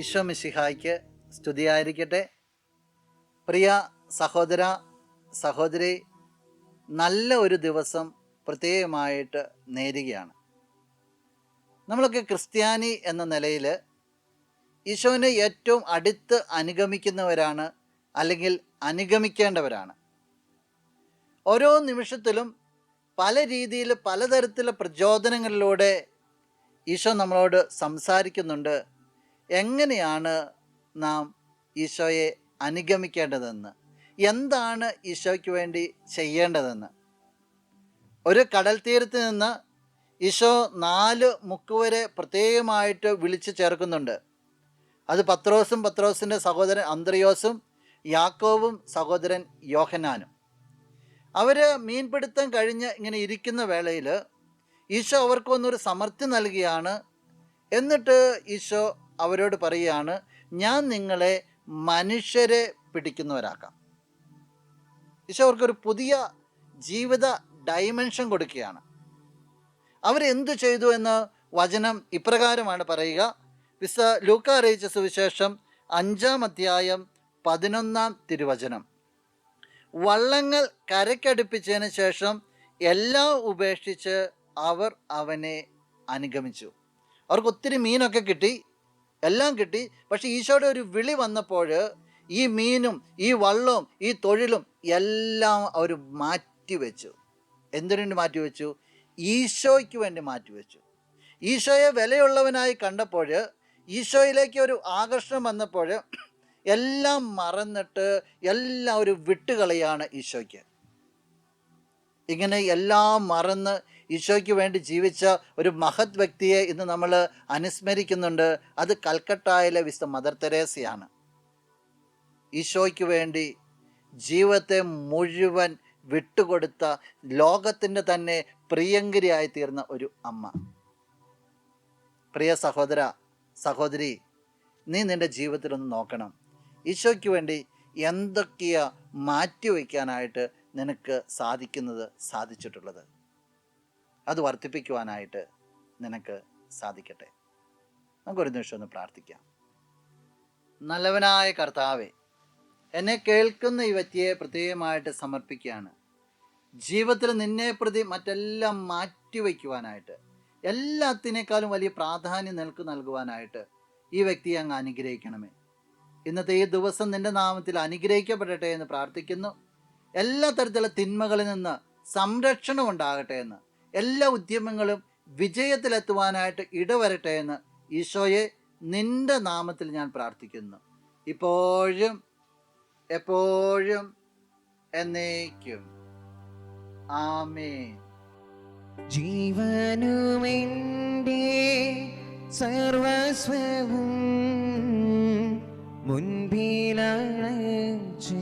ഈശോ മിശിഹായ്ക്ക് സ്തുതിയായിരിക്കട്ടെ. പ്രിയ സഹോദര സഹോദരി നല്ല ഒരു ദിവസം പ്രത്യേകമായിട്ട് നേരുകയാണ്. നമ്മളൊക്കെ ക്രിസ്ത്യാനി എന്ന നിലയിൽ ഈശോനെ ഏറ്റവും അടുത്ത് അനുഗമിക്കുന്നവരാണ് അല്ലെങ്കിൽ അനുഗമിക്കേണ്ടവരാണ്. ഓരോ നിമിഷത്തിലും പല രീതിയിൽ പലതരത്തിലുള്ള പ്രചോദനങ്ങളിലൂടെ ഈശോ നമ്മളോട് സംസാരിക്കുന്നുണ്ട്. എങ്ങനെയാണ് നാം ഈശോയെ അനുഗമിക്കേണ്ടതെന്ന്? എന്താണ് ഈശോയ്ക്ക് വേണ്ടി ചെയ്യേണ്ടതെന്ന്? ഒരു കടൽ തീരത്ത് നിന്ന് ഈശോ നാല് മുക്കുവരെ പ്രത്യേകമായിട്ട് വിളിച്ചു ചേർക്കുന്നുണ്ട്. അത് പത്രോസും പത്രോസിന്റെ സഹോദരൻ അന്ത്രയോസും യാക്കോവും സഹോദരൻ യോഹനാനും അവർ മീൻപിടുത്തം കഴിഞ്ഞ് ഇങ്ങനെ ഇരിക്കുന്ന വേളയിൽ ഈശോ അവർക്കൊന്നൊരു സമർത്ഥി നൽകിയാണ്. എന്നിട്ട് ഈശോ അവരോട് പറയുകയാണ് ഞാൻ നിങ്ങളെ മനുഷ്യരെ പിടിക്കുന്നവരാക്കാം. ഈശോ അവർക്കൊരു പുതിയ ജീവിത ഡൈമെൻഷൻ കൊടുക്കുകയാണ്. അവരെന്തു ചെയ്തു എന്ന് വചനം ഇപ്രകാരമാണ് പറയുക. വിസ ലൂക്ക അറിയിച്ച സുവിശേഷം അഞ്ചാം അധ്യായം പതിനൊന്നാം തിരുവചനം. വള്ളങ്ങൾ കരക്കടുപ്പിച്ചതിന് ശേഷം എല്ലാം ഉപേക്ഷിച്ച് അവർ അവനെ അനുഗമിച്ചു. അവർക്ക് ഒത്തിരി മീനൊക്കെ കിട്ടി. എല്ലാം കിട്ടി. പക്ഷെ ഈശോയുടെ ഒരു വിളി വന്നപ്പോൾ ഈ മീനും ഈ വള്ളവും ഈ തൊഴിലും എല്ലാം അവർ മാറ്റിവെച്ചു എന്തിനു വേണ്ടി മാറ്റിവെച്ചു ഈശോയ്ക്ക് വേണ്ടി മാറ്റിവെച്ചു ഈശോയെ വിലയുള്ളവനായി കണ്ടപ്പോൾ ഈശോയിലേക്ക് ഒരു ആകർഷണം വന്നപ്പോൾ എല്ലാം മറന്നിട്ട് എല്ലാം ഒരു വിട്ടുകളയാണ് ഈശോയ്ക്ക്. ഇങ്ങനെ എല്ലാം മറന്ന് ഈശോയ്ക്ക് വേണ്ടി ജീവിച്ച ഒരു മഹത് വ്യക്തിയെ ഇന്ന് നമ്മൾ അനുസ്മരിക്കുന്നുണ്ട്. അത് കൽക്കട്ടായിലെ വിശുദ്ധ മദർ തെരേസയാണ്. ഈശോയ്ക്ക് വേണ്ടി ജീവിതത്തെ മുഴുവൻ വിട്ടുകൊടുത്ത ലോകത്തിന്റെ തന്നെ പ്രിയങ്കരിയായി തീർന്ന ഒരു അമ്മ. പ്രിയ സഹോദര സഹോദരി നീ നിന്റെ ജീവിതത്തിലൊന്ന് നോക്കണം. ഈശോയ്ക്ക് വേണ്ടി എന്തൊക്കെയാ മാറ്റിവെക്കാനായിട്ട് നിനക്ക് സാധിക്കുന്നത് സാധിച്ചിട്ടുള്ളത്. അത് വർദ്ധിപ്പിക്കുവാനായിട്ട് നിനക്ക് സാധിക്കട്ടെ. നമുക്കൊരു നിമിഷം ഒന്ന് പ്രാർത്ഥിക്കാം. നല്ലവനായ കർത്താവെ എന്നെ കേൾക്കുന്ന ഈ വ്യക്തിയെ പ്രത്യേകമായിട്ട് സമർപ്പിക്കുകയാണ്. ജീവിതത്തിൽ നിന്നെ പ്രതി മറ്റെല്ലാം മാറ്റിവെക്കുവാനായിട്ട് എല്ലാത്തിനേക്കാളും വലിയ പ്രാധാന്യം നിനക്ക് നൽകുവാനായിട്ട് ഈ വ്യക്തിയെ അങ്ങ് അനുഗ്രഹിക്കണമേ. ഇന്നത്തെ ഈ ദിവസം നിന്റെ നാമത്തിൽ അനുഗ്രഹിക്കപ്പെടട്ടെ എന്ന് പ്രാർത്ഥിക്കുന്നു. എല്ലാ തരത്തിലുള്ള തിന്മകളിൽ നിന്ന് സംരക്ഷണം ഉണ്ടാകട്ടെ എന്ന് എല്ലാ ഉദ്യമങ്ങളും വിജയത്തിലെത്തുവാനായിട്ട് ഇടവരട്ടെ എന്ന് ഈശോയെ നിന്റെ നാമത്തിൽ ഞാൻ പ്രാർത്ഥിക്കുന്നു. ഇപ്പോഴും എപ്പോഴും എന്നേക്കും. ആമേ ജീവനുമെന്റെ സർവസ്വവും മുൻപിലഴച്ച്